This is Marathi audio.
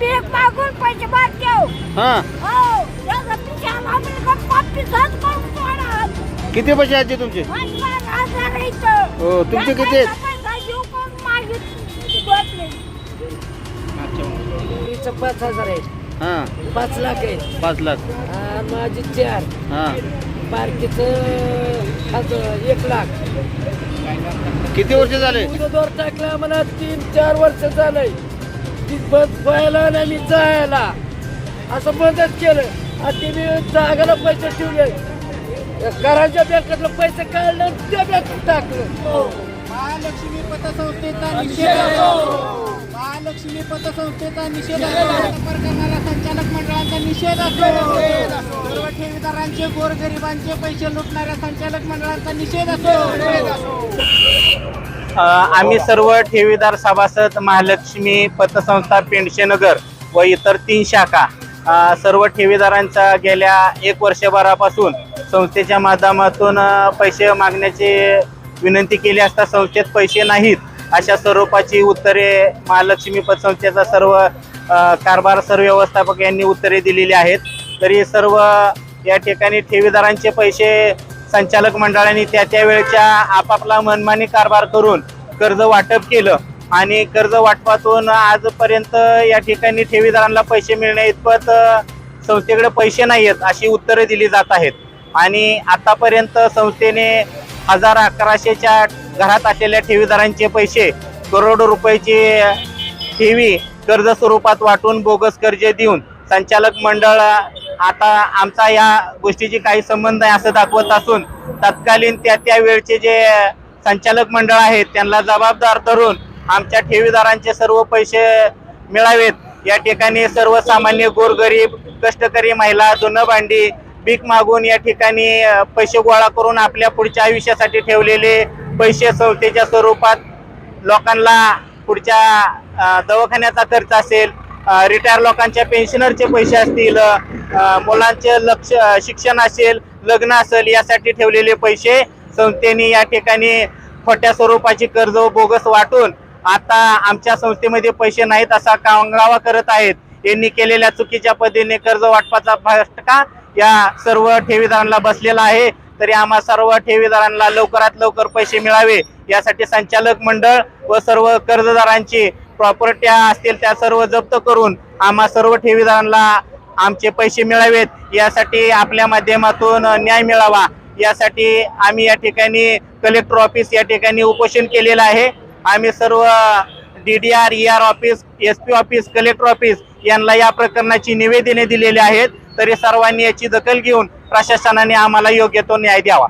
भीक मागून पैसे मागतो हा. हो त्याचा पिशाला आम्ही गप्पा पिसाच करून सोडा. किती पैसे आजी तुमचे? पन्नास हजार इथं. हो, तुमचे किती आहेत? पैसा कोण पाच हजार आहे हा. पाच लाख आहे पाच लाख. आ, माझी चार. हा. बारकीचं एक लाख. किती वर्ष झाले? दोर टाकला मला तीन चार वर्ष झालंय. ती बस व्हायला आणि मी जायला. असं बंदच केलं. आणि ते मी जागाला पैसे ठेवले. घराच्या बँकेतलं पैसे काढलं आणि त्या बँकेत टाकलं. महालक्ष्मी पतसंस्थेचा निषेध महालक्ष्मी पतसंस्थेचा निषेध वापर करणाऱ्या संचालक मंडळाचा निषेध असो सर्व ठेवीदारांचे गोरगरिबांचे पैसे लुटणाऱ्या संचालक मंडळाचा निषेध असो अ, आम्ही सर्व ठेवीदार सभासद महालक्ष्मी पतसंस्था पेंडशेनगर व इतर तीन शाखा सर्व ठेवीदारांचा गेल्या एक वर्षभरापासून संस्थेच्या माध्यमातून पैसे मागण्याची विनंती केली असता संस्थेत पैसे नाहीत अशा स्वरूपाची उत्तरे महालक्ष्मी पतसंस्थेचा सर्व कारभार सर्व व्यवस्थापक यांनी उत्तरे दिलेली आहेत. तरी सर्व या ठिकाणी ठेवीदारांचे पैसे संचालक मंडळाने त्या त्यावेळेच्या आपापला मनमानी कारभार करून कर्ज वाटप केलं. आणि कर्ज वाटपातून आजपर्यंत या ठिकाणी ठेवीदारांना पैसे मिळण्या इतपत संस्थेकडे पैसे नाही आहेत अशी उत्तरे दिली जात आहेत. आणि आतापर्यंत संस्थेने हजार अकराशेच्या घरात असलेल्या ठेवीदारांचे पैसे करोडो रुपयाचे ठेवी कर्ज स्वरूपात वाटून बोगस कर्ज देऊन संचालक मंडळ आता आमचा या गोष्टीची काही संबंध आहे असं दाखवत असून तत्कालीन त्या त्या वेळचे जे संचालक मंडळ आहेत त्यांना जबाबदार धरून आमच्या ठेवीदारांचे सर्व पैसे मिळावेत. या ठिकाणी सर्वसामान्य गोरगरीब कष्टकरी महिला जुनं भांडी भीक मागून या ठिकाणी पैसे गोळा करून आपल्या पुढच्या आयुष्यासाठी ठेवलेले पैसे संस्थेच्या स्वरूपात लोकांना पुढच्या दवाखान्याचा खर्च असेल रिटायर लोकांच्या पेन्शनरचे पैसे असतील मुलांचे लक्ष शिक्षण असेल लग्न असेल यासाठी ठेवलेले पैसे संस्थेने या ठिकाणी खोट्या स्वरूपाची कर्ज बोगस वाटून आता आमच्या संस्थेमध्ये पैसे नाहीत असा कांगावा करत आहेत. यांनी केलेल्या चुकीच्या पद्धतीने कर्ज वाटपाचा फटका या सर्व ठेवीदारांना बसलेला आहे. तरी आम्हा सर्व ठेवीदारांना लवकरात लवकर पैसे मिळावे यासाठी संचालक मंडळ व सर्व कर्जदारांची प्रॉपर्ट्या असतील त्या सर्व जप्त करून आम्हा सर्व ठेवीदारांना आमचे पैसे मिळावेत. यासाठी आपल्या माध्यमातून न्याय मिळावा. यासाठी आम्ही या ठिकाणी कलेक्टर ऑफिस या ठिकाणी उपोषण केलेलं आहे. आम्ही सर्व D D R E R office S P office collector office यांना या प्रकरणाची निवेदने दिलेली आहेत. तरी सर्वांनी याची दखल घेऊन प्रशासनाने आम्हाला योग्य तो न्याय द्यावा.